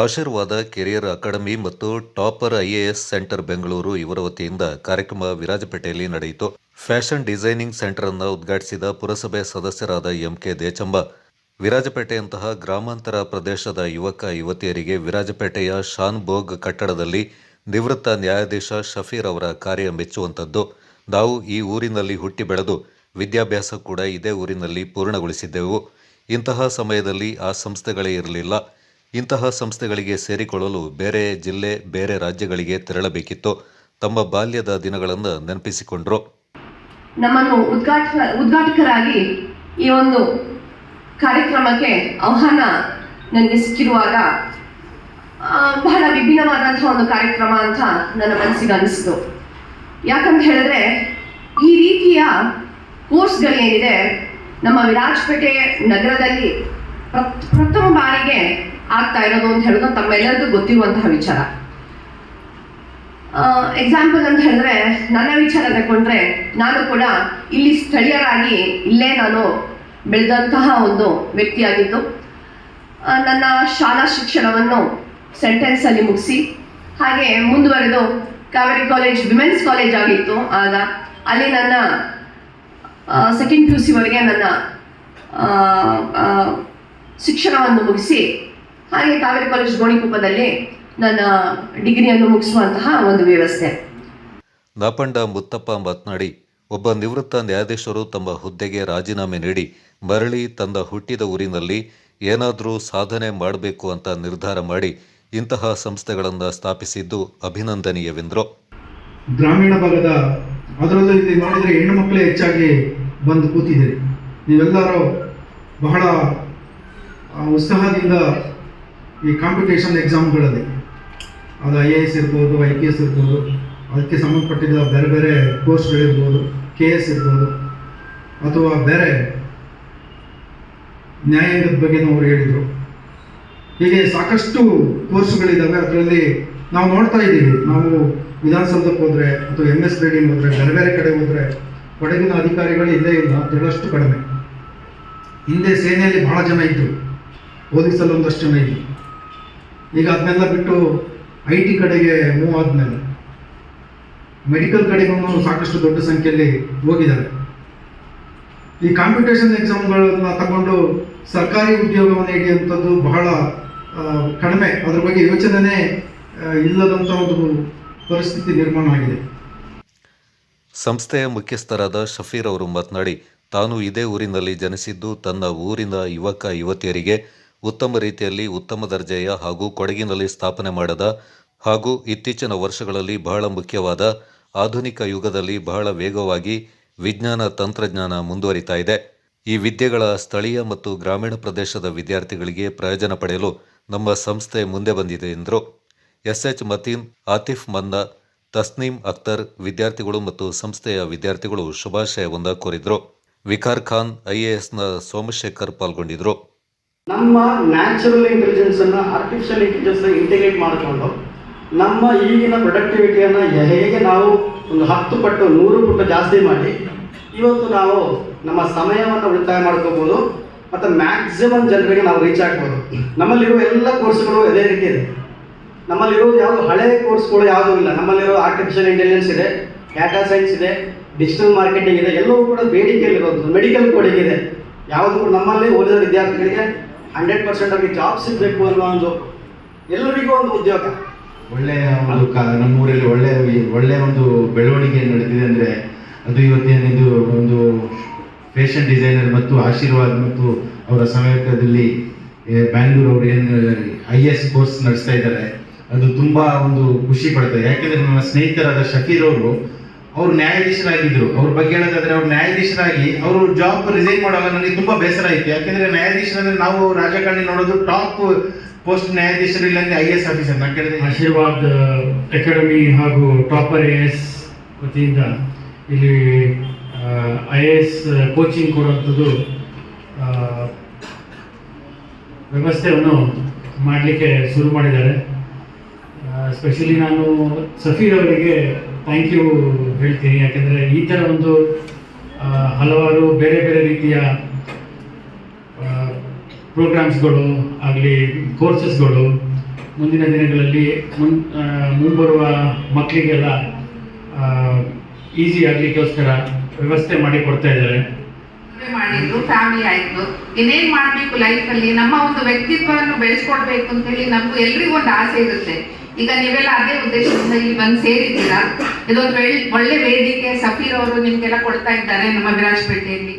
ಆಶೀರ್ವಾದ career academy ಮತ್ತು topper IAS centre Bengaluru ಇವರ ವತಿಯಿಂದ ಕಾರ್ಯಕ್ರಮ ವಿರಾಜಪೇಟೆಯಲ್ಲಿ ನಡೆಯಿತು. ಫ್ಯಾಷನ್ ಡಿಸೈನಿಂಗ್ ಸೆಂಟರ್ ಅನ್ನು ಉದ್ಘಾಟಿಸಿದ ಪುರಸಭೆ ಸದಸ್ಯರಾದ ಎಂಕೆ ದೇಚಂಬ, ವಿರಾಜಪೇಟೆಯಂತಹ ಗ್ರಾಮಾಂತರ ಪ್ರದೇಶದ ಯುವಕ ಯುವತಿಯರಿಗೆ ವಿರಾಜಪೇಟೆಯ ಶಾನ್ ಭೋಗ್ ಕಟ್ಟಡದಲ್ಲಿ ನಿವೃತ್ತ ನ್ಯಾಯಾಧೀಶ ಶಫೀರ್ ಅವರ ಕಾರ್ಯ ಮೆಚ್ಚುವಂಥದ್ದು. ನಾವು ಈ ಊರಿನಲ್ಲಿ ಹುಟ್ಟಿ ಬೆಳೆದು ವಿದ್ಯಾಭ್ಯಾಸ ಕೂಡ ಇದೇ ಊರಿನಲ್ಲಿ ಪೂರ್ಣಗೊಳಿಸಿದ್ದೆವು. ಇಂತಹ ಸಮಯದಲ್ಲಿ ಆ ಸಂಸ್ಥೆಗಳೇ ಇರಲಿಲ್ಲ. ಇಂತಹ ಸಂಸ್ಥೆಗಳಿಗೆ ಸೇರಿಕೊಳ್ಳಲು ಬೇರೆ ಜಿಲ್ಲೆ, ಬೇರೆ ರಾಜ್ಯಗಳಿಗೆ ತೆರಳಬೇಕಿತ್ತು. ತಮ್ಮ ಬಾಲ್ಯದ ದಿನಗಳನ್ನು ನೆನಪಿಸಿಕೊಂಡ್ರು. ನಮ್ಮನ್ನು ಉದ್ಘಾಟ ಉದ್ಘಾಟಕರಾಗಿ ಈ ಒಂದು ಕಾರ್ಯಕ್ರಮಕ್ಕೆ ಆಹ್ವಾನ ನನಗೆ ಸಿಕ್ಕಿರುವಾಗ ಬಹಳ ವಿಭಿನ್ನವಾದಂತಹ ಒಂದು ಕಾರ್ಯಕ್ರಮ ಅಂತ ನನ್ನ ಮನಸ್ಸಿಗೆ ಅನಿಸ್ತು. ಯಾಕಂತ ಹೇಳಿದ್ರೆ, ಈ ರೀತಿಯ ಕೋರ್ಸ್ಗಳೇನಿದೆ, ನಮ್ಮ ವಿರಾಜಪೇಟೆ ನಗರದಲ್ಲಿ ಪ್ರಥಮ ಬಾರಿಗೆ ಆಗ್ತಾ ಇರೋದು ಅಂತ ಹೇಳೋದು ತಮ್ಮೆಲ್ಲರಿಗೂ ಗೊತ್ತಿರುವಂತಹ ವಿಚಾರ. ಎಕ್ಸಾಂಪಲ್ ಅಂತ ಹೇಳಿದ್ರೆ ನನ್ನ ವಿಚಾರ ತಗೊಂಡ್ರೆ ನಾನು ಕೂಡ ಇಲ್ಲಿ ಸ್ಥಳೀಯರಾಗಿ ಇಲ್ಲೇ ನಾನು ಬೆಳೆದಂತಹ ಒಂದು ವ್ಯಕ್ತಿಯಾಗಿದ್ದು ನನ್ನ ಶಾಲಾ ಶಿಕ್ಷಣವನ್ನು ಸೆಂಟೆನ್ಸ್ ಅಲ್ಲಿ ಮುಗಿಸಿ, ಹಾಗೆ ಮುಂದುವರೆದು ಕಾವೇರಿ ಕಾಲೇಜ್ ವಿಮೆನ್ಸ್ ಕಾಲೇಜ್ ಆಗಿತ್ತು. ಆಗ ಅಲ್ಲಿ ನನ್ನ ಸೆಕೆಂಡ್ ಪಿ ಯು ಸಿವರೆಗೆ ನನ್ನ ಶಿಕ್ಷಣವನ್ನು ಮುಗಿಸಿ ಹಾಗೆ ಕಾವೇರಿ ಕಾಲೇಜ್ ಗೋಣಿಕೊಪ್ಪದಲ್ಲಿ ನನ್ನ ಡಿಗ್ರಿಯನ್ನು ಮುಗಿಸುವಂತಹ ಒಂದು ವ್ಯವಸ್ಥೆ. ನಾಪಂಡ ಮುತ್ತಪ್ಪ ಮಾತನಾಡಿ ಒಬ್ಬ ನಿವೃತ್ತ ನ್ಯಾಯಾಧೀಶರು ತಮ್ಮ ಹುದ್ದೆಗೆ ರಾಜೀನಾಮೆ ನೀಡಿ ಮರಳಿ ತಂದ ಹುಟ್ಟಿದ ಊರಿನಲ್ಲಿ ಏನಾದರೂ ಸಾಧನೆ ಮಾಡಬೇಕು ಅಂತ ನಿರ್ಧಾರ ಮಾಡಿ ಇಂತಹ ಸಂಸ್ಥೆಗಳನ್ನು ಸ್ಥಾಪಿಸಿದ್ದು ಅಭಿನಂದನೀಯವೆಂದರು. ಗ್ರಾಮೀಣ ಭಾಗದ ಅದರಲ್ಲೂ ಇಲ್ಲಿ ನೋಡಿದರೆ ಹೆಣ್ಣು ಮಕ್ಕಳೇ ಹೆಚ್ಚಾಗಿ ಬಂದು ಕೂತಿದ್ದೀರಿ. ನೀವೆಲ್ಲರೂ ಬಹಳ ಉತ್ಸಾಹದಿಂದ ಈ ಕಾಂಪಿಟೇಷನ್ ಎಕ್ಸಾಮ್ಗಳಲ್ಲಿ ಅದು ಐ ಎ ಎಸ್ ಇರ್ಬೋದು ಐ ಪಿ ಎಸ್ ಇರ್ಬೋದು, ಅದಕ್ಕೆ ಸಂಬಂಧಪಟ್ಟಿದ್ದ ಬೇರೆ ಬೇರೆ ಕೋರ್ಸ್ಗಳಿರ್ಬೋದು ಕೆ ಎಸ್ ಇರ್ಬೋದು, ಅಥವಾ ಬೇರೆ ನ್ಯಾಯಾಂಗದ ಬಗ್ಗೆನೂ ಅವರು ಹೇಳಿದರು. ಹೀಗೆ ಸಾಕಷ್ಟು ಕೋರ್ಸ್ಗಳಿದ್ದಾವೆ, ಅದರಲ್ಲಿ ನಾವು ನೋಡ್ತಾ ಇದ್ದೀವಿ. ನಾವು ವಿಧಾನಸೌಧಕ್ಕೆ ಹೋದರೆ ಅಥವಾ ಎಂ ಎಸ್ ಬಿಲ್ಡಿಂಗ್ ಹೋದರೆ, ಬೇರೆ ಬೇರೆ ಕಡೆ ಹೋದರೆ, ಕೊಡಗಿನ ಅಧಿಕಾರಿಗಳು ಇಲ್ಲೇ ಇಲ್ಲ ಅದರಷ್ಟು ಕಡಿಮೆ. ಹಿಂದೆ ಸೇನೆಯಲ್ಲಿ ಬಹಳ ಜನ ಇದ್ದರು ಪೊಲೀಸಲ್ಲಿ ಒಂದಷ್ಟು ಜನ ಇದ್ದರು ಈಗ ಅದನ್ನೆಲ್ಲ ಬಿಟ್ಟು ಐ ಟಿ ಕಡೆಗೆ ಮೂವ್ ಆದ್ಮೇಲೆ ಮೆಡಿಕಲ್ ಕಡೆಗೂ ಸಾಕಷ್ಟು ದೊಡ್ಡ ಸಂಖ್ಯೆಯಲ್ಲಿ ಹೋಗಿದ್ದಾರೆ. ಈ ಕಾಂಪಿಟೇಷನ್ ಎಕ್ಸಾಮ್ಗಳನ್ನ ತಗೊಂಡು ಸರ್ಕಾರಿ ಉದ್ಯೋಗವನ್ನು ಹಿಡಿಯುವಂಥದ್ದು ಬಹಳ ಕಡಿಮೆ. ಅದ್ರ ಬಗ್ಗೆ ಯೋಚನೆನೇ ಇಲ್ಲದಂಥ ಒಂದು ಪರಿಸ್ಥಿತಿ ನಿರ್ಮಾಣ ಆಗಿದೆ. ಸಂಸ್ಥೆಯ ಮುಖ್ಯಸ್ಥರಾದ ಶಫೀರ್ ಅವರು ಮಾತನಾಡಿ, ತಾನು ಇದೇ ಊರಿನಲ್ಲಿ ಜನಿಸಿದ್ದು ತನ್ನ ಊರಿನ ಯುವಕ, ಯುವತಿಯರಿಗೆ ಉತ್ತಮ ರೀತಿಯಲ್ಲಿ ಉತ್ತಮ ದರ್ಜೆಯ ಹಾಗೂ ಕೊಡಗಿನಲ್ಲಿ ಸ್ಥಾಪನೆ ಮಾಡದ ಹಾಗೂ ಇತ್ತೀಚಿನ ವರ್ಷಗಳಲ್ಲಿ ಬಹಳ ಮುಖ್ಯವಾದ ಆಧುನಿಕ ಯುಗದಲ್ಲಿ ಬಹಳ ವೇಗವಾಗಿ ವಿಜ್ಞಾನ ತಂತ್ರಜ್ಞಾನ ಮುಂದುವರಿತಾ ಇದೆ. ಈ ವಿದ್ಯೆಗಳ ಸ್ಥಳೀಯ ಮತ್ತು ಗ್ರಾಮೀಣ ಪ್ರದೇಶದ ವಿದ್ಯಾರ್ಥಿಗಳಿಗೆ ಪ್ರಯೋಜನ ಪಡೆಯಲು ನಮ್ಮ ಸಂಸ್ಥೆ ಮುಂದೆ ಬಂದಿದೆ ಎಂದರು. ಎಸ್ಎಚ್ ಮತೀನ್, ಆತಿಫ್ ಮಂದ ತಸ್ನೀಂ ಅಖ್ತರ್ ವಿದ್ಯಾರ್ಥಿಗಳು ಮತ್ತು ಸಂಸ್ಥೆಯ ವಿದ್ಯಾರ್ಥಿಗಳು ಶುಭಾಶಯವೊಂದ ಕೋರಿದ್ರು. ವಿಕಾರ್ ಖಾನ್ ಐಎಎಸ್ನ ಸೋಮಶೇಖರ್ ಪಾಲ್ಗೊಂಡಿದ್ರು. ನಮ್ಮ ನ್ಯಾಚುರಲ್ ಇಂಟೆಲಿಜೆನ್ಸ್ ಅನ್ನ ಆರ್ಟಿಫಿಷಿಯಲ್ ಇಂಟೆಲಿಜೆನ್ಸ್ ಇಂಟಿಗ್ರೇಟ್ ಮಾಡಿಕೊಂಡು ನಮ್ಮ ಈಗಿನ ಪ್ರೊಡಕ್ಟಿವಿಟಿಯನ್ನು ಹೇಗೆ ನಾವು ಒಂದು ಹತ್ತು ಪಟ್ಟು, ನೂರು ಪಟ್ಟು ಜಾಸ್ತಿ ಮಾಡಿ, ಇವತ್ತು ನಾವು ನಮ್ಮ ಸಮಯವನ್ನು ಉಳಿತಾಯ ಮಾಡ್ಕೋಬೋದು, ಮತ್ತು ಮ್ಯಾಕ್ಸಿಮಮ್ ಜನರಿಗೆ ನಾವು ರೀಚ್ ಆಗ್ಬೋದು. ನಮ್ಮಲ್ಲಿರುವ ಎಲ್ಲ ಕೋರ್ಸ್ಗಳು ಅದೇ ರೀತಿ ಇದೆ. ನಮ್ಮಲ್ಲಿರೋದು ಯಾವುದು ಹಳೆ ಕೋರ್ಸ್ಗಳು ಯಾವುದೂ ಇಲ್ಲ. ನಮ್ಮಲ್ಲಿರೋ ಆರ್ಟಿಫಿಷಿಯಲ್ ಇಂಟೆಲಿಜೆನ್ಸ್ ಇದೆ ಡಾಟಾ ಸೈನ್ಸ್ ಇದೆ ಡಿಜಿಟಲ್ ಮಾರ್ಕೆಟಿಂಗ್ ಇದೆ, ಎಲ್ಲವೂ ಕೂಡ ಬೇಡಿಕೆಯಲ್ಲಿರೋದು ಮೆಡಿಕಲ್ ಕೋಡಿಂಗ್ ಇದೆ. ಯಾವುದು ನಮ್ಮಲ್ಲಿ ಓದಿದ ವಿದ್ಯಾರ್ಥಿಗಳಿಗೆ ಹಂಡ್ರೆಡ್ ಪರ್ಸೆಂಟ್ ಅವ್ರಿಗೆ ಜಾಬ್ ಸಿಗಬೇಕು ಅಲ್ವಾ ಒಂದು ಎಲ್ಲರಿಗೂ ಒಂದು ಉದ್ಯೋಗ. ಒಳ್ಳೆಯ ಒಂದು ನಮ್ಮ ನಮ್ಮೂರಲ್ಲಿ ಒಳ್ಳೆಯ ಒಳ್ಳೆಯ ಒಂದು ಬೆಳವಣಿಗೆ ನಡೆದಿದೆ ಅಂದರೆ ಅದು ಇವತ್ತೇನಿದು ಒಂದು ಫ್ಯಾಷನ್ ಡಿಸೈನರ್ ಮತ್ತು ಆಶೀರ್ವಾದ್ ಮತ್ತು ಅವರ ಸಮೇತದಲ್ಲಿ ಏ, ಬ್ಯಾಂಗ್ಳೂರ್ ಅವರು ಏನು ಐ ಎಸ್ ಕೋರ್ಸ್ ನಡೆಸ್ತಾ ಇದ್ದಾರೆ. ಅದು ತುಂಬ ಒಂದು ಖುಷಿ ಪಡ್ತಾರೆ ಯಾಕೆಂದರೆ ನನ್ನ ಸ್ನೇಹಿತರಾದ ಶಕೀರ್ ಅವರು ಅವರು ನ್ಯಾಯಾಧೀಶರಾಗಿದ್ದರು ಅವ್ರ ಬಗ್ಗೆ ಹೇಳೋದಾದ್ರೆ ಅವ್ರು ನ್ಯಾಯಾಧೀಶರಾಗಿ ಅವರು ಜಾಬ್ ರಿಸೈನ್ ಮಾಡುವಾಗ ನನಗೆ ತುಂಬ ಬೇಸರ ಆಯಿತು ಯಾಕೆಂದರೆ ನ್ಯಾಯಾಧೀಶರಂದ್ರೆ ನಾವು ರಾಜಕಾರಣಿ ನೋಡೋದು ಟಾಪ್ ಪೋಸ್ಟ್ ನ್ಯಾಯಾಧೀಶರು ಇಲ್ಲಾಂದ್ರೆ ಐ ಎಸ್ ಆಫೀಸರ್ ನಾನು ಕೇಳಿದೆ ಆಶೀರ್ವಾದ್ ಅಕಾಡೆಮಿ ಹಾಗೂ ಟಾಪರ್ ಎ ಎಸ್ ವತಿಯಿಂದ ಇಲ್ಲಿ ಐ ಎ ಎಸ್ ಕೋಚಿಂಗ್ ಕೊಡುವಂಥದ್ದು ವ್ಯವಸ್ಥೆಯನ್ನು ಮಾಡಲಿಕ್ಕೆ ಶುರು ಮಾಡಿದ್ದಾರೆ. ಸ್ಪೆಷಲಿ ನಾನು ಸಫೀರ್ ಅವರಿಗೆ ಥ್ಯಾಂಕ್ ಯು ಹೇಳ್ತೀನಿ. ಯಾಕೆಂದರೆ ಈ ಥರ ಒಂದು ಹಲವಾರು ಬೇರೆ ಬೇರೆ ರೀತಿಯ ಪ್ರೋಗ್ರಾಮ್ಸ್ಗಳು ಆಗಲಿ ಕೋರ್ಸಸ್ಗಳು ಮುಂದಿನ ದಿನಗಳಲ್ಲಿ ಮುನ್ ಮುಂಬರುವ ಮಕ್ಕಳಿಗೆಲ್ಲ ಈಸಿ ಆಗಲಿಕ್ಕೋಸ್ಕರ ವ್ಯವಸ್ಥೆ ಮಾಡಿ ಕೊಡ್ತಾ ಇದ್ದಾರೆ. ಮಾಡಿದ್ರು ಫ್ಯಾಮಿಲಿ ಆಯ್ತು. ಇನ್ನೇನ್ ಮಾಡ್ಬೇಕು ಲೈಫ್ ಅಲ್ಲಿ? ನಮ್ಮ ಒಂದು ವ್ಯಕ್ತಿತ್ವವನ್ನು ಬೆಳೆಸ್ಕೊಡ್ಬೇಕು ಅಂತ ಹೇಳಿ ನಮ್ಗೂ ಎಲ್ರಿಗೂ ಒಂದು ಆಸೆ ಇರುತ್ತೆ. ಈಗ ನೀವೆಲ್ಲ ಅದೇ ಉದ್ದೇಶದಿಂದ ಇಲ್ಲಿ ಬಂದು ಸೇರಿದ್ದೀರಾ? ಇದೊಂದು ಒಳ್ಳೆ ಒಳ್ಳೆ ವೇದಿಕೆ, ಸಫೀರ್ ಅವರು ನಿಮ್ಗೆಲ್ಲ ಕೊಡ್ತಾ ಇದ್ದಾರೆ ನಮ್ಮ ವಿರಾಜಪೇಟೆಯಲ್ಲಿ